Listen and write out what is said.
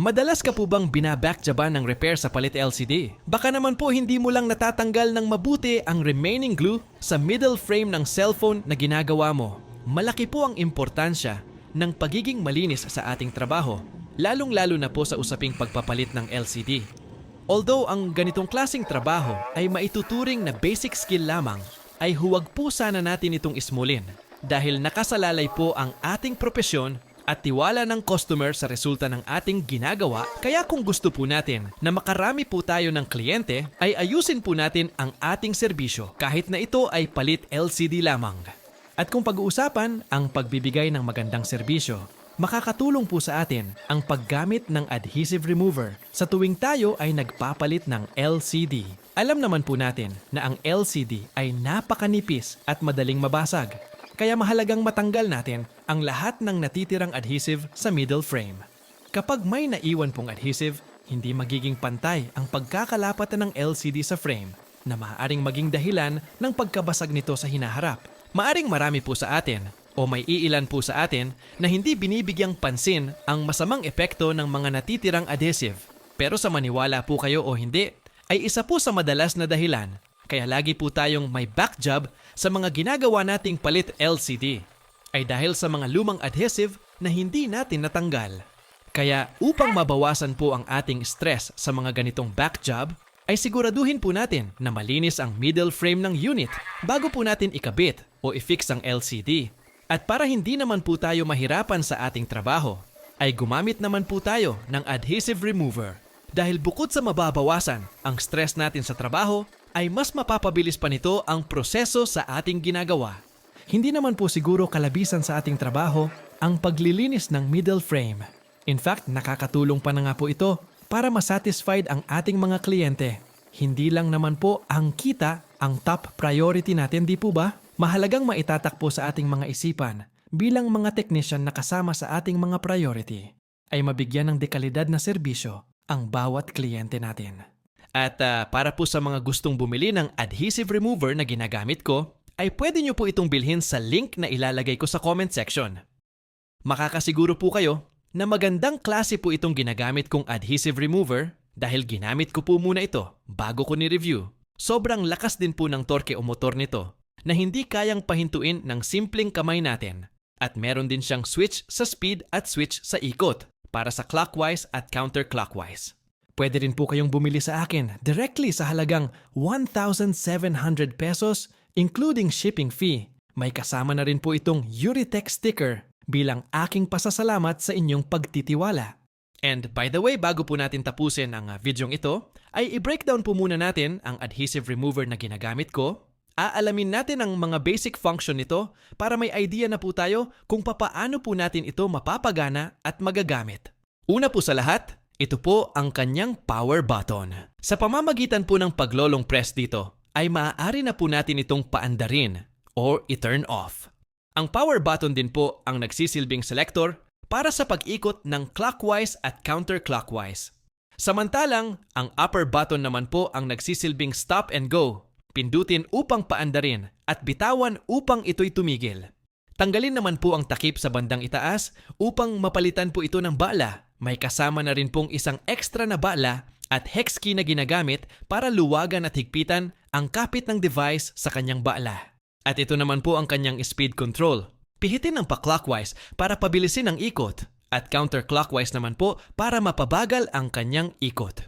Madalas ka po bang binabackjaban ng repair sa palit LCD? Baka naman po hindi mo lang natatanggal ng mabuti ang remaining glue sa middle frame ng cellphone na ginagawa mo. Malaki po ang importansya ng pagiging malinis sa ating trabaho, lalong-lalo na po sa usaping pagpapalit ng LCD. Although ang ganitong klasing trabaho ay maituturing na basic skill lamang, ay huwag po sana natin itong ismulin dahil nakasalalay po ang ating propesyon at tiwala ng customer sa resulta ng ating ginagawa. Kaya kung gusto po natin na makarami po tayo ng kliyente, ay ayusin po natin ang ating serbisyo kahit na ito ay palit LCD lamang. At kung pag-uusapan ang pagbibigay ng magandang serbisyo, makakatulong po sa atin ang paggamit ng adhesive remover sa tuwing tayo ay nagpapalit ng LCD. Alam naman po natin na ang LCD ay napakanipis at madaling mabasag. Kaya mahalagang matanggal natin ang lahat ng natitirang adhesive sa middle frame. Kapag may naiwan pong adhesive, hindi magiging pantay ang pagkakalapatan ng LCD sa frame na maaaring maging dahilan ng pagkabasag nito sa hinaharap. Maaring marami po sa atin o may iilan po sa atin na hindi binibigyang pansin ang masamang epekto ng mga natitirang adhesive. Pero sa maniwala po kayo o hindi, ay isa po sa madalas na dahilan kaya lagi po tayong may back job sa mga ginagawa nating palit LCD ay dahil sa mga lumang adhesive na hindi natin natanggal. Kaya upang mabawasan po ang ating stress sa mga ganitong back job, ay siguraduhin po natin na malinis ang middle frame ng unit bago po natin ikabit o i-fix ang LCD. At para hindi naman po tayo mahirapan sa ating trabaho, ay gumamit naman po tayo ng adhesive remover. Dahil bukod sa mababawasan ang stress natin sa trabaho, ay mas mapapabilis pa nito ang proseso sa ating ginagawa. Hindi naman po siguro kalabisan sa ating trabaho ang paglilinis ng middle frame. In fact, nakakatulong pa na nga po ito para masatisfied ang ating mga kliyente. Hindi lang naman po ang kita ang top priority natin, di po ba? Mahalagang maitatakpo sa ating mga isipan bilang mga technician na kasama sa ating mga priority ay mabigyan ng dekalidad na serbisyo ang bawat kliyente natin. At ah, para po sa mga gustong bumili ng adhesive remover na ginagamit ko, ay pwede nyo po itong bilhin sa link na ilalagay ko sa comment section. Makakasiguro po kayo na magandang klase po itong ginagamit kong adhesive remover dahil ginamit ko po muna ito bago ko ni-review. Sobrang lakas din po ng torque o motor nito na hindi kayang pahintuin ng simpleng kamay natin. At meron din siyang switch sa speed at switch sa ikot para sa clockwise at counterclockwise. Pwede rin po kayong bumili sa akin directly sa halagang 1,700 pesos including shipping fee. May kasama na rin po itong Euritech sticker bilang aking pasasalamat sa inyong pagtitiwala. And by the way, bago po natin tapusin ang uh, videong ito, ay i-breakdown po muna natin ang adhesive remover na ginagamit ko. Aalamin natin ang mga basic function nito para may idea na po tayo kung papaano po natin ito mapapagana at magagamit. Una po sa lahat, ito po ang kanyang power button. Sa pamamagitan po ng paglolong press dito, ay maaari na po natin itong paandarin or i-turn off. Ang power button din po ang nagsisilbing selector para sa pag-ikot ng clockwise at counterclockwise. Samantalang, ang upper button naman po ang nagsisilbing stop and go. Pindutin upang paandarin at bitawan upang ito'y tumigil. Tanggalin naman po ang takip sa bandang itaas upang mapalitan po ito ng bala. May kasama na rin pong isang extra na bala at hex key na ginagamit para luwagan at higpitan ang kapit ng device sa kanyang bala. At ito naman po ang kanyang speed control. Pihitin ng pa-clockwise para pabilisin ang ikot at counterclockwise naman po para mapabagal ang kanyang ikot.